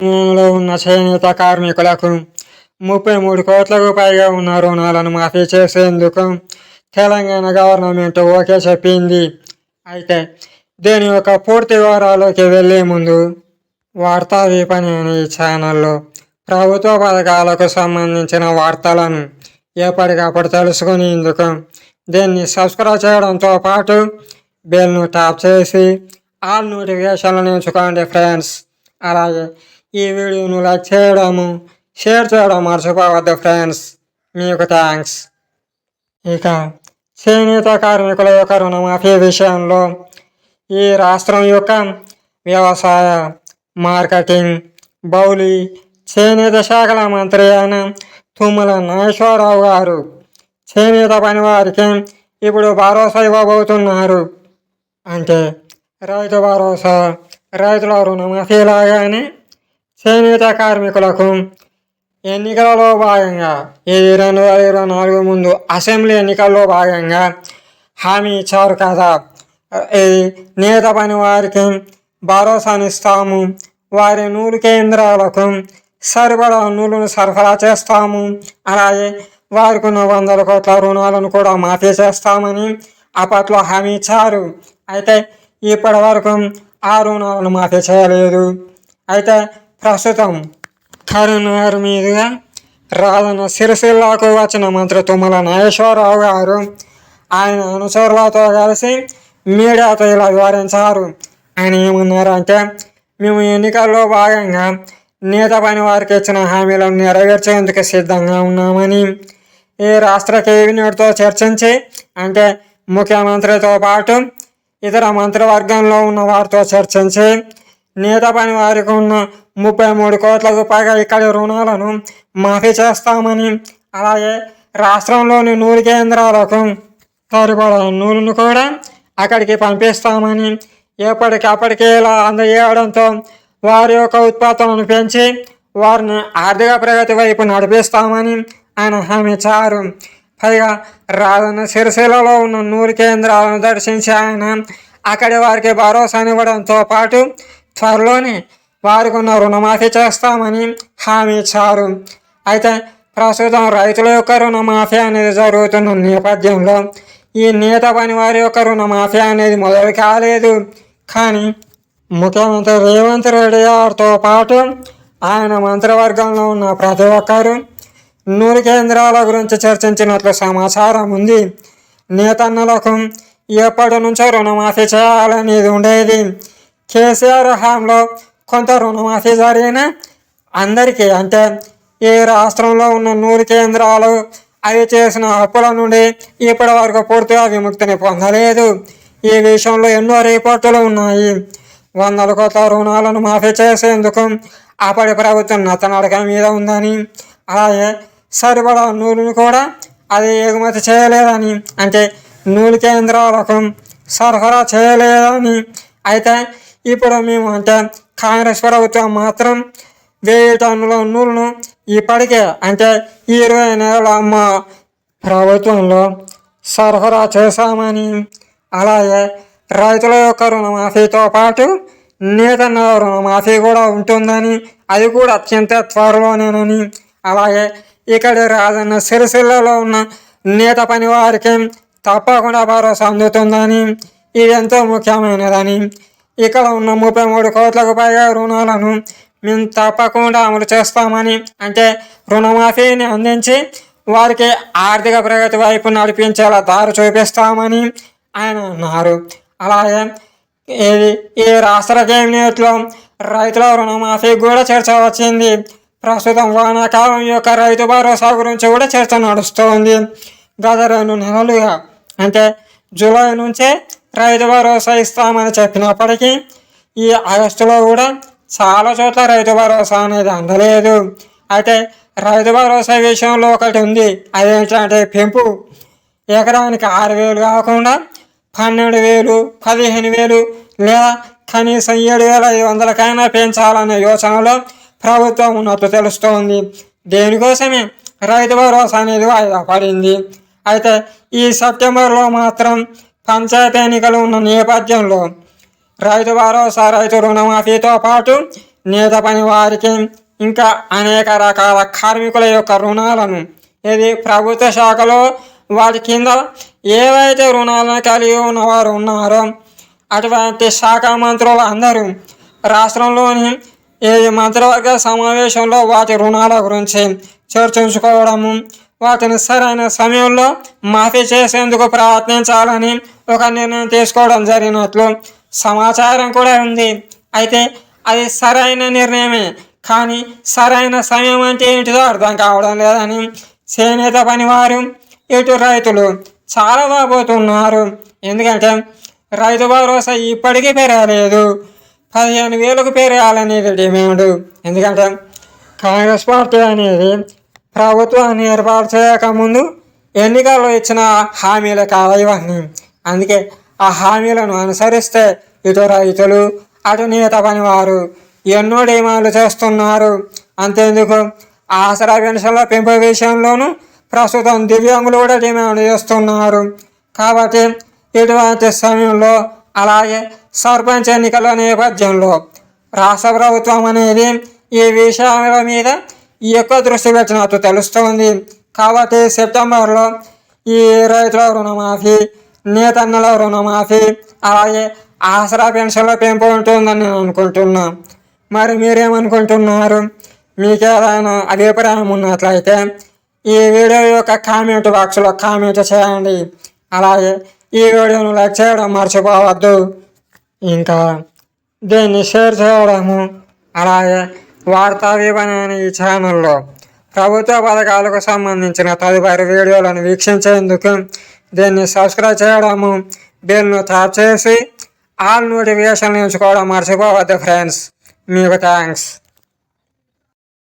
లో ఉన్న చేనేత కార్మికులకు ముప్పై మూడు కోట్లకు పైగా ఉన్న రుణాలను మాఫీ చేసేందుకు తెలంగాణ గవర్నమెంట్ ఓకే చెప్పింది. అయితే దీని యొక్క పూర్తి వివరాలకి వెళ్ళే ముందు వార్తా విపణి అనే ఈ ఛానల్లో ప్రభుత్వ పథకాలకు సంబంధించిన వార్తలను ఎప్పటికప్పుడు తెలుసుకునేందుకు దీన్ని సబ్స్క్రైబ్ చేయడంతో పాటు బెల్ను ట్యాప్ చేసి ఆల్ నోటిఫికేషన్లను ఎంచుకోండి ఫ్రెండ్స్. అలాగే ఈ వీడియోను లైక్ చేయడము షేర్ చేయడం మర్చిపోవద్దు ఫ్రెండ్స్. మీకు థ్యాంక్స్ ఇక చేనేత కార్మికుల యొక్క రుణమాఫీ విషయంలో ఈ రాష్ట్రం యొక్క వ్యవసాయ మార్కెటింగ్ బౌలి చేనేత శాఖల మంత్రి అయిన తుమ్మల నాగేశ్వరరావు గారు చేనేత పని వారికి ఇప్పుడు భరోసా ఇవ్వబోతున్నారు. అంటే రైతు భరోసా రైతుల రుణమాఫీ లాగానే చేనేత కార్మికులకు ఎన్నికలలో భాగంగా ఇది రెండు వేల ఇరవై నాలుగు ముందు అసెంబ్లీ ఎన్నికల్లో భాగంగా హామీ ఇచ్చారు కదా. ఇది నేత పని వారికి భరోసానిస్తాము. వారి నూలు కేంద్రాలకు సరిపడా నూలును సరఫరా చేస్తాము. అలాగే వారికి ఉన్న వందల కోట్ల రుణాలను కూడా మాఫీ చేస్తామని అప్పట్లో హామీ ఇచ్చారు. అయితే ఇప్పటి వరకు ఆ రుణాలను మాఫీ చేయలేదు. అయితే ప్రస్తుతం కరీంనగర్ మీదుగా రాజన్న సిరిసిల్లాకు వచ్చిన మంత్రి తుమ్మల నాగేశ్వరరావు గారు ఆయన అనుచరులతో కలిసి మీడియాతో ఇలా వివరించారు ఆయన ఏమన్నారంటే మేము ఎన్నికల్లో భాగంగా నేత పని వారికి ఇచ్చిన హామీలను నెరవేర్చేందుకు సిద్ధంగా ఉన్నామని ఈ రాష్ట్ర కేబినెట్తో చర్చించి అంటే ముఖ్యమంత్రితో పాటు ఇతర మంత్రివర్గంలో ఉన్న వారితో చర్చించి నేత పని వారికి ఉన్న ముప్పై మూడు కోట్లకు పైగా ఇక్కడి రుణాలను మాఫీ చేస్తామని. అలాగే రాష్ట్రంలోని నూలు కేంద్రాలకు సరిపడా నూలును కూడా అక్కడికి పంపిస్తామని ఎప్పటికప్పటికి ఇలా అందజేయడంతో వారి యొక్క ఉత్పత్తులను పెంచి వారిని ఆర్థిక ప్రగతి వైపు నడిపిస్తామని ఆయన హామీ ఇచ్చారు. పైగా రాజన్న సిరిసిల్లలో ఉన్న నూరు కేంద్రాలను దర్శించి ఆయన అక్కడి వారికి భరోసానివ్వడంతో పాటు త్వరలోనే వారికి ఉన్న రుణమాఫీ చేస్తామని హామీ ఇచ్చారు. అయితే ప్రస్తుతం రైతుల యొక్క రుణమాఫీ అనేది జరుగుతున్న నేపథ్యంలో ఈ నేత పని వారి యొక్క రుణమాఫీ అనేది మొదలు కాలేదు. కానీ ముఖ్యమంత్రి రేవంత్ రెడ్డి గారితో పాటు ఆయన మంత్రివర్గంలో ఉన్న ప్రతి ఒక్కరు నూరు కేంద్రాల గురించి చర్చించినట్లు సమాచారం ఉంది. నేతన్నలకు ఎప్పటి నుంచో రుణమాఫీ చేయాలనేది ఉండేది. కేసీఆర్ హామీలో కొంత రుణమాఫీ జరిగిన అందరికీ అంటే ఏ రాష్ట్రంలో ఉన్న నూరు కేంద్రాలు అవి చేసిన అప్పుల నుండి ఇప్పటి వరకు పూర్తిగా విముక్తిని పొందలేదు. ఈ విషయంలో ఎన్నో రిపోర్టులు ఉన్నాయి. వందల కొత్త రుణాలను మాఫీ చేసేందుకు అప్పటి ప్రభుత్వం నతనడక మీద ఉందని అలాగే సరిపడా నూలును కూడా అది ఎగుమతి చేయలేదని అంటే నూలు కేంద్రాలకు సరఫరా చేయలేదని అయితే ఇప్పుడు మేము అంటే కాంగ్రెస్ ప్రభుత్వం మాత్రం వెయ్యి టన్నుల నూలును ఇప్పటికే అంటే ఇరవై నెలల మా ప్రభుత్వంలో సరఫరా చేశామని. అలాగే రైతుల యొక్క రుణమాఫీతో పాటు నేతన్న రుణమాఫీ కూడా ఉంటుందని అది కూడా అత్యంత త్వరలోనేనని. అలాగే ఇక్కడ రాజన్న సిరిసిల్లలో ఉన్న నేత పని వారికి తప్పకుండా భరోసా అందుతుందని ఇది ఎంతో ముఖ్యమైనదని. ఇక్కడ ఉన్న ముప్పై మూడు కోట్లకు పైగా రుణాలను మేము తప్పకుండా అమలు చేస్తామని అంటే రుణమాఫీని అందించి వారికి ఆర్థిక ప్రగతి వైపు నడిపించేలా దారి చూపిస్తామని ఆయన అన్నారు. అలాగే ఇది ఈ రాష్ట్ర కేబినెట్లో రైతుల రుణమాఫీ కూడా చర్చ వచ్చింది. ప్రస్తుతం వానాకాలం యొక్క రైతు భరోసా గురించి కూడా చర్చ నడుస్తోంది. గత రెండు నెలలుగా అంటే జూలై నుంచే రైతు భరోసా ఇస్తామని చెప్పినప్పటికీ ఈ ఆగస్టులో కూడా చాలా చోట్ల రైతు భరోసా అనేది అందలేదు. అయితే రైతు భరోసా విషయంలో ఒకటి ఉంది. అదేంటంటే పెంపు. ఎకరానికి ఆరు వేలు కాకుండా పన్నెండు వేలు పదిహేను వేలు లేదా కనీసం ఏడు వేల ఐదు వందలకైనా పెంచాలనే యోచనలో ప్రభుత్వం ఉన్నట్టు తెలుస్తోంది. దేనికోసమే రైతు భరోసా అనేది వాయిదా పడింది. అయితే ఈ సెప్టెంబర్లో మాత్రం పంచాయతీ ఎన్నికలు ఉన్న నేపథ్యంలో రైతు భరోసా రైతు రుణమాఫీతో పాటు నేత పని వారికి ఇంకా అనేక రకాల కార్మికుల యొక్క రుణాలను ఇది ప్రభుత్వ శాఖలో వాటి కింద ఏవైతే రుణాలను కలిగి ఉన్నవారు ఉన్నారో అటువంటి శాఖ మంత్రులు అందరూ రాష్ట్రంలోని ఈ మంత్రివర్గ సమావేశంలో వాటి రుణాల గురించి చర్చించుకోవడము వాటిని సరైన సమయంలో మాఫీ చేసేందుకు ప్రయత్నించాలని ఒక నిర్ణయం తీసుకోవడం జరిగినట్లు సమాచారం కూడా ఉంది. అయితే అది సరైన నిర్ణయమే. కానీ సరైన సమయం అంటే ఏంటిదో అర్థం కావడం లేదని చేనేత పనివారు ఇటు రైతులు చాలా బాబోతున్నారు ఎందుకంటే రైతు భరోసా ఇప్పటికీ పెరగలేదు. పదిహేను వేలకు పెరగాలనేది డిమాండ్. ఎందుకంటే కాంగ్రెస్ పార్టీ అనేది ప్రభుత్వాన్ని ఏర్పాటు చేయకముందు ఎన్నికల్లో ఇచ్చిన హామీలు కావు ఇవన్నీ. అందుకే ఆ హామీలను అనుసరిస్తే ఇటు రైతులు అటు నేత పనివారు ఎన్నో డిమాండ్లు చేస్తున్నారు. అంతేందుకు ఆసరా పెన్షన్ల పెంపు విషయంలోనూ ప్రస్తుతం దివ్యాంగులు కూడా డిమాండ్ చేస్తున్నారు. కాబట్టి ఇటువంటి సమయంలో అలాగే సర్పంచ్ ఎన్నికల నేపథ్యంలో రాష్ట్ర ప్రభుత్వం అనేది ఈ విషయాల మీద ఎక్కువ దృష్టి పెట్టినట్టు తెలుస్తోంది. కాబట్టి సెప్టెంబర్లో ఈ రైతుల రుణమాఫీ నేతన్నల రుణమాఫీ అలాగే ఆసరా పెన్షన్ల పెంపు ఉంటుందని నేను అనుకుంటున్నా. మరి మీరేమనుకుంటున్నారు? మీకు ఏదైనా అభిప్రాయం ఉన్నట్లయితే ఈ వీడియో యొక్క కామెంట్ బాక్స్లో కామెంట్ చేయండి. అలాగే ఈ వీడియోను లైక్ చేయడం మర్చిపోవద్దు. ఇంకా దీన్ని షేర్ చేయడము అలాగే వార్తా వివరణ అనే ఈ ఛానల్లో ప్రభుత్వ పథకాలకు సంబంధించిన తదుపరి వీడియోలను వీక్షించేందుకు దీన్ని సబ్స్క్రైబ్ చేయడము బెల్ను ట్యాప్ చేసి ఆల్ నోటిఫికేషన్ ఎంచుకోవడం మర్చిపోవద్దు ఫ్రెండ్స్ మీకు థ్యాంక్స్